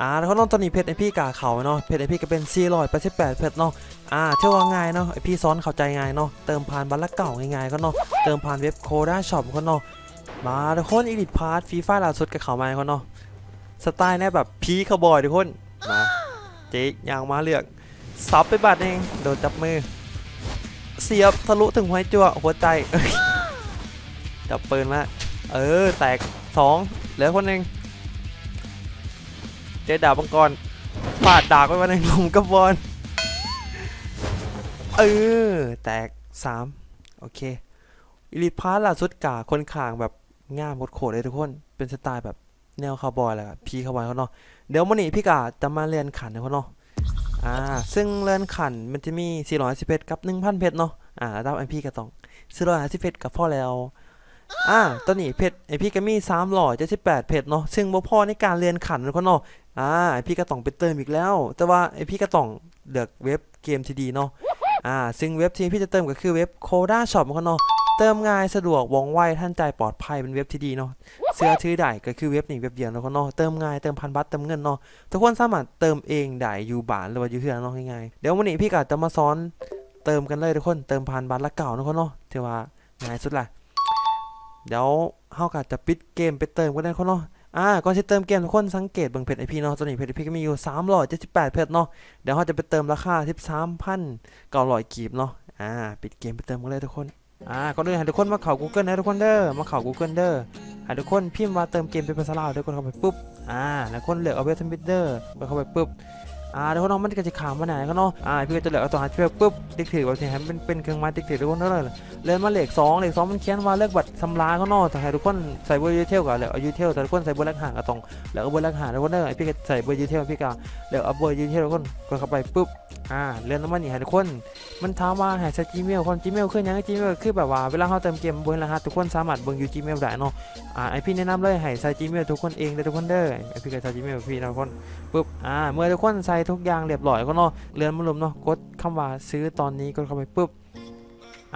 อ่าแล้วก็น้องตอนนี้เพชรไอพี่กาเขาเนาะเพชรไอพี่ก็เป็น488เพชรเนาะอ่าเชื่อว่าง่ายเนาะไอพี่ซ้อนเข้าใจง่ายเนาะเติมผ่านบัตรละเก่าง่ายๆก็เนาะเติมผ่านเว็บโคด้าช็อปก็เนาะมาทุกคนอีลิทพาร์ทฟีฟ่าล่าสุดกับเขามาก็เนาะสไตล์เนี่ยแบบพีคาบอยทุกคนมาเจ๊ยางมาเลือกซับไปบาดเองโดนจับมือ เสียบทะลุถึงหัวจั่วหัวใจจับปืนมาเออแตกสองเหลือคนหนึ่ง เจอดาบมังกรฟาดดาบไปวันหนึ่งลุมกับบอลเออ แตกสามโอเคอิลิทพาร์ล่าสุดกาคนข่างแบบง่ามโคตรเลยทุกคน เป็นสไตล์แบบแนวคาวบอยแหละพีคาวบอยเขาเนาะเดี๋ยววันนี้พี่กาจะมาเรียนขันเขาเนาะอ่าซึ่งเรียนขันมันจะมี410เพชรกับ 1,000 เพชรเนาะอ่ารับไอพี่ก็ต้อง 450เพชรกับพ่อแล้วอ่าตอนนี้เพชรไอพี่ก็มี378เพชรเนาะซึ่งบ่พอในการเรียนขันเขาเนาะ อ่าไอพี่ก็ต้องไปเติมอีกแล้ว แต่ว่าไอพี่ก็ต้องเลือกเว็บเกมที่ดีเนาะอ่าซึ่งเว็บที่พี่จะเติมก็คือเว็บ Coda Shop ของเขาเนาะเติมง่ายสะดวกว่องไวท่านใจปลอดภัยเป็นเว็บที่ดีเนาะเสื้อถือได้ก็คือเว็บหนี้เว็บเดียวเนาะเขาเนาะเติมง่ายเติมพันบัตรเติมเงินเนาะทุกคนสามารถเติมเองได้อยู่บ้านหรือว่าอยู่ที่ไหนเนาะง่ายๆเดี๋ยววันนี้พี่ก็จะมาสอนเติมกันเลยทุกคนเติมพันบัตรละเก่าเนาะเขาเนาะถือว่าง่ายสุดละเดี๋ยวเฮาก็จะปิดเกมไปเติมกันได้เขาเนาะ อ่าก่อนจะเติมเกมทุกคนสังเกตเบิ่งเพจไอพีเนาะตอนนี้เพจไอพีก็มีอยู่378เพจเนาะเดี๋ยวเราจะไปเติมราคา13,900กีบเนาะอ่าปิดเกมไปเติมกันเลยทุกคนอ่าก่อนอื่นให้ทุกคนมาเข้า Google นะทุกคนเด้อมาเข้า Google เด้อให้ทุกคนพิมพ์ว่าเติมเกมเป็นภาษาลาวทุกคนเข้าไปปุ๊บอ่าแล้วคนเลือกเอาเว็บสมิดเดอร์ไปเข้าไปปุ๊บ อ่าเดี๋ยวคนน้องมันก็จะขามมาไหนเขาเนาะอ่าพี่ก็จะเหลืออาตัวหาเชือกปุ๊บติ๊กถือแบบนี้ให้มันเป็นเป็นเครื่องไม้ติ๊กถือทุกคนเด้อเลยเลื่อนมาเหลขสองเลขสองมันเขียนว่าเลือกบัตรสำระเขาเนาะแต่ทุกคนใส่เบอร์ยูเทลกับแล้วเอายูเทลแต่ทุกคนใส่เบอร์แรกหางก็ต้องแล้วเอาเบอร์แรกหางทุกคนเลยไอพี่ก็ใส่เบอร์ยูเทลพี่ก็แล้วเอาเบอร์ยูเทลทุกคนกดเข้าไปปุ๊บอ่าเลื่อนแล้วมันนี่ให้ทุกคน มันถามว่าให้ใช้ Gmail คน Gmail คือหยัง Gmail คือแบบว่าเวลาเราเติมเกมบนรหัสทุกคนสามารถเบิ่งอยู่ Gmail ได้เนาะอ่าไอพี่แนะนำเลยให้ใส่ Gmail ทุกคนเองเลยทุกคนเด้อไอพี่ก็ใส่ Gmail พี่นะทุกคนปุ๊บอ่าเมื่อทุกคนใส่ทุกอย่างเรียบร้อยก็เนาะเลื่อนมารวมเนาะกดคำว่าซื้อตอนนี้กดเข้าไปปุ๊บ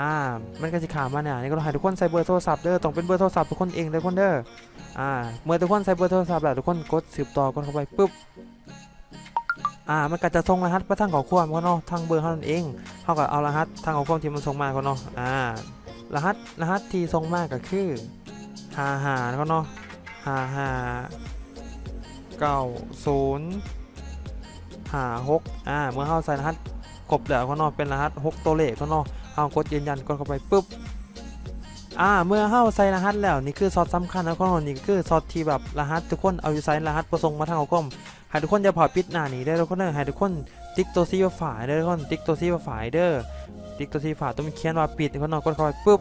อ่ามันก็จะขามาเนี่ยนี่ก็ต้องให้ทุกคนใส่เบอร์โทรศัพท์เด้อต้องเป็นเบอร์โทรศัพท์ทุกคนเองเด้อทุกคนเด้ออ่าเมื่อทุกคนใส่เบอร์โทรศัพท์แล้วทุกคนกดสืบต่อกดเข้าไปปุ๊บ อ่ามันก็จะส่งรหัสไปทางข้อความก็เนาะทางเบอร์เขานั่นเองเขาก็เอารหัสทางข้อความที่มันส่งมาก็เนาะอ่ารหัสรหัสที่ส่งมาก็คือหาหาก็เนาะหาหาเก้าศูนย์หาหกอ่าเมื่อเข้าใส่รหัสครบแล้วก็เนาะเป็นรหัสหกตัวเลขก็เนาะเอากดยืนยันกดเข้าไปปุ๊บอ่าเมื่อเข้าใส่รหัสแล้วนี่คือซอสสำคัญนะคนนี่คือซอสที่แบบรหัสทุกคนเอาอยู่ใส่รหัสประสงค์มาทางเอาคอม ให้ทุกคนจะพอปิดหน้านี้ได้ทุกคนเด้อให้ทุกคนติ๊กตัวซีว่าฝ่ายเด้อทุกคนติ๊กตัวซีว่าฝ่ายเด้อติ๊กตัวซีฝ่ายต้องเขียนว่าปิดทุกคนเนาะกดเข้าไปปุ๊บ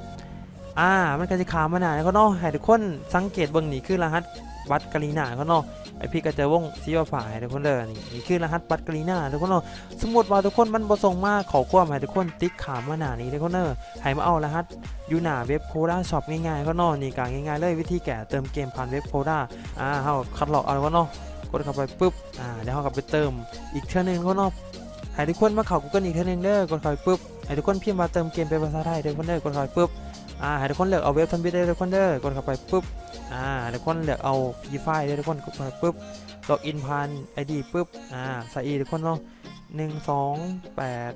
อ่ามันก็จะขามมาหน้าเขาเนาะให้ทุกคนสังเกตเบิ่งนี่คือรหัสบัตรกรีนาเขาเนาะไอพี่ก็จะวงซีว่าฝ่ายทุกคนเด้อนี่นี่คือรหัสบัตรกรีนาทุกคนเนาะสมมติว่าทุกคนมันประสงค์มากขอความให้ทุกคนติ๊กขามมาหนานี้ทุกคนเนอร์ให้มาเอารหัสอยู่หน้าเว็บโคด้าช็อปง่ายๆก็เนอนี่กางง่ายๆเลยวิธีแกะเติมเกมผ่านเว็บโคด้าอ่าเฮาคัดหลอกเอาก็เนาะ กดเข้าไปปุ๊บอ่าเดี๋ยวเขากลับไปเติมอีกเท่านึงก็เนาะให้ทุกคนมาเข้า Google อีกเท่านึงเด้อกดเข้าไปปุ๊บให้ทุกคนพิมพ์มาเติมเกมเป็นภาษาไทยเด้อคนเด้อกดเข้าไปปุ๊บอ่าให้ทุกคนเลือกเอาเว็บทำบิดได้ทุกคนเด้อกดเข้าไปปุ๊บอ่าให้ทุกคนเลือกเอาพีไฟได้ทุกคนกดเข้าไปปุ๊บล็อกอินผ่าน ID ปุ๊บอ่าใส่อีทุกคนเนาะ หนึ่งสองแปด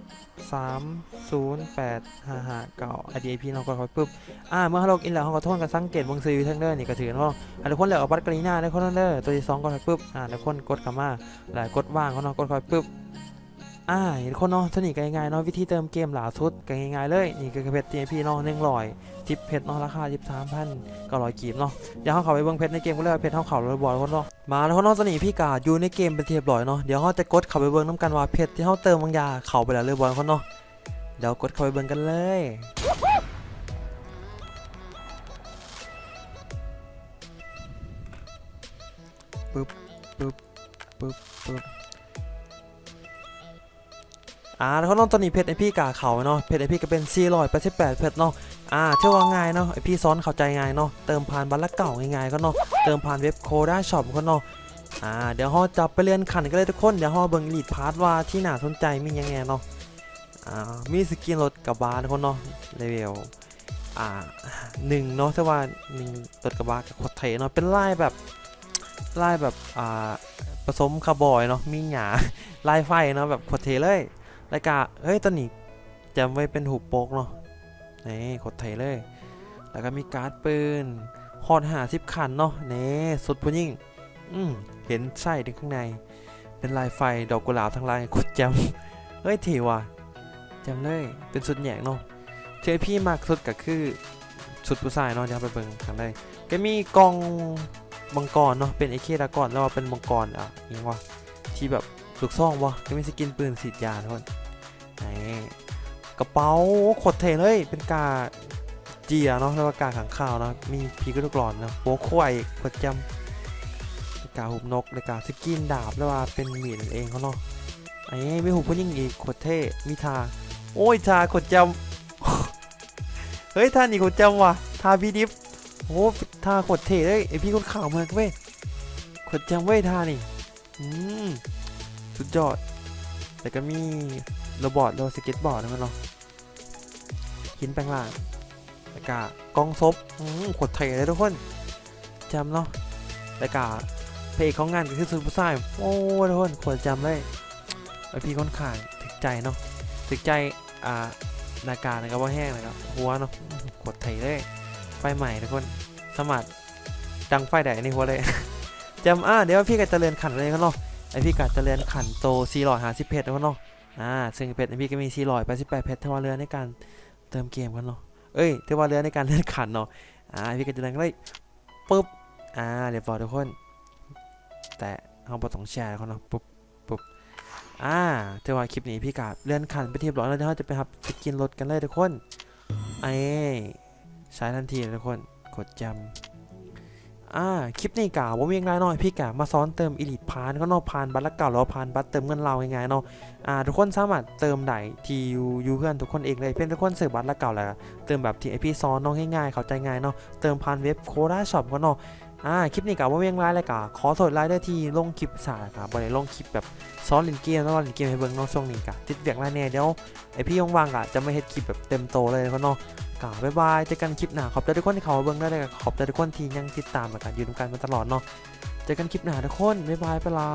สามศูนย์แปดห้าห้าเก้า IDP เราก็คอยปุ๊บอ่าเมื่อเราอินแล้วเขาก็โทษกันสังเกตบางซื้อทั้งเด้อนี่ก็ถือว่าอ่าทุกคนเหลือเอาบัตรกรีน่าได้คนนั้นเด้อตัวที่สองก็คอยปุ๊บอ่าทุกคนกดเข้ามาหลายกดว่างเขาเนาะกดคอยปุ๊บ อ่าเห็นคนเนาะเท่านี้ก็ง่ายๆเนาะวิธีเติมเกมหลาสุดก็ง่ายๆเลย นี่คือเพชร TP เนาะหนึ่งร้อยทิปเพชรเนาะราคาสิบสามพันก็ร้อยกีบเนาะเดี๋ยวเขาเขาไปเบิ่งเพชรในเกมก็เลยเพชรเขาเขาเลยบอยคนเนาะมาแล้วคนเนาะตอนนี้พี่กาอยู่ในเกมเป็นเรียบร้อยเนาะเดี๋ยวเขาจะกดเขาไปเบิ่งน้ำกันว่าเพชรที่เขาเติมบางยาเขาไปแล้วเรียบอยคนเนาะเดี๋ยวกดเขาไปเบิ่งกันเลยปึ๊บปึ๊บปึ๊บปึ๊บ อ่าแล้วเขาน้องตอนนี้เพชรไอพี่กาเขาเนาะเพชรไอพี่ก็เป็น488เพชรเนาะอ่าเชื่อว่าง่ายเนาะไอพี่ซ้อนเข้าใจง่ายเนาะเติมผ่านบัตรละเก่าง่ายๆก็เนาะเติมผ่านเว็บโคด้าช็อปก็เนาะอ่าเดี๋ยวเราจะไปเรียนขันกันเลยทุกคนเดี๋ยวเราเบิ่งลีดพาร์ทว่าที่น่าสนใจมียังไงเนาะอ่ามีสกินรถกับบาทุกคนเนาะเลเวลอ่าหนึ่งเนาะแต่ว่าหนึ่งรถกับบากับโคตรเทเนาะเป็นลายแบบลายแบบอ่าผสมคาร์บอยเนาะมีหยาลายไฟเนาะแบบโคตรเทเลย แล้วก็เฮ้ยตัวนี้จำไว้เป็นหูโปกเนาะนี่โคตรเทเลย แล้วก็มีการ์ดปืนฮอดหาสิบขันเนาะนี่สุดผู้ยิ่งอืมเห็นไส้ถึงข้างใน เป็นลายไฟดอกกุหลาบทั้งลายโคตรจำเฮ้ยเทว่ะจำเลยเป็นสุดแหยงเนาะเทพี่มากสุดก็คือสุดผู้ชายเนาะเดี๋ยวไปเบิ่งกันเลยก็มีกองมังกรเนาะเป็นไอเคดากอนแล้วว่าเป็นมังกรอะยังวะที่แบบลูกซ่องวะก็มีสกินปืนสีดยาทุกคน กระเป๋าโคตรเทเลยเป็นกาเจียเนาะแล้วก็กาขังข้าวนะมีพีกระดูกหลอนนะโป๊ควายกดจำกาหุบนกแล้วกาสกินดาบแล้วว่าเป็นมีดนั่นเองเขาเนาะไอ้ไม่หุบพุ่ยิ่งอีกโคตรเท่มีทา โอ้ยทาโคตรจำเฮ้ยทานี่โคตรจำว่ะทาบีดิฟโอ้ทาโคตรเท่เลยไอพี่คนข่าวเมืองเว้ยโคตรจำเว้ยทานี่อืมสุดยอดแล้วก็มี โรบอทแล้วก็สเก็ตบอร์ดนะมันเนาะหินแปลงล่างแล้วก็กองซบขวดไทยเลยทุกคนจำเนาะแล้วก็เพลงของงานก็คือซูเปอร์ไซม์โอ้ทุกคนขวดจำเลยไอพี่ค่อนข้างถึกใจเนาะถึกใจอ่านาการนะครับว่าแห้งนะครับหัวเนาะขวดไทยเลยไฟใหม่ทุกคนสมัครดังไฟแดดในหัวเลยจำอ่าเดี๋ยวพี่ก็จะเรียนขันเลยครับเนาะไอพี่ก็จะเรียนขันโต450เพชรนะครับเนาะ อ่าซึ่งเพชรพี่ก็มี488เพชรเท่าเรือในการเติมเกมกันเนาะเอ้ยเทวาเรือในการเล่นขันเนาะอ่าพี่ก็จะเดินเลยปุ๊บอ่าเรียบร้อยทุกคน แต่เอาบทต้องแชร์เขาเนาะปุ๊บปุ๊บอ่าเทวาคลิปนี้พี่กาเลื่อนขันไปเทียบร้อยแล้วเดี๋ยวเราจะไปครับสกินรถกันเลยทุกคนไอ้ใช้ทันทีเลยทุกคนกดจำ อ่าคลิปนี้กาว่ามีง่ายหน่อยพี่กามาซ้อนเติมอิลิทพานก็นอกพานบัตรละเก่าแล้วพานบัตรเติมเงินเราง่ายๆเนาะอ่าทุกคนสามารถเติมได้ที่ยูยูเพื่อนทุกคนเองเลยเพื่อนทุกคนเสิร์ฟบัตรละเก่าแล้วเติมแบบที่ไอพี่ซ้อนน้องง่ายๆเข้าใจง่ายเนาะเติมผ่านเว็บโคด้าช็อปก็เนาะอ่าคลิปนี้กะว่าเวียงไลน์เลยกะขอโทษไลน์ด้ที่ลงคลิปสายกะบ่ได้ลงคลิปแบบซ้อนลินเกมแล้วก็ลินเกมให้เบิ่งนาะช่วงนี้กะติดเวียงไลน์แน่เดี๋ยวไอพี่ว่างๆกะจะไม่เฮ็ดคลิปแบบเต็มโตเลยก็เนาะ กะบ๊ายบายเจอกันคลิปหน้าขอบใจทุกคนที่เข้ามาเบิ้งได้เลยขอบใจทุกคนที่ยังติดตามกันอยู่ด้วยกันมาตลอดเนาะเจอกันคลิปหน้าทุกคนบ๊ายบายไปละ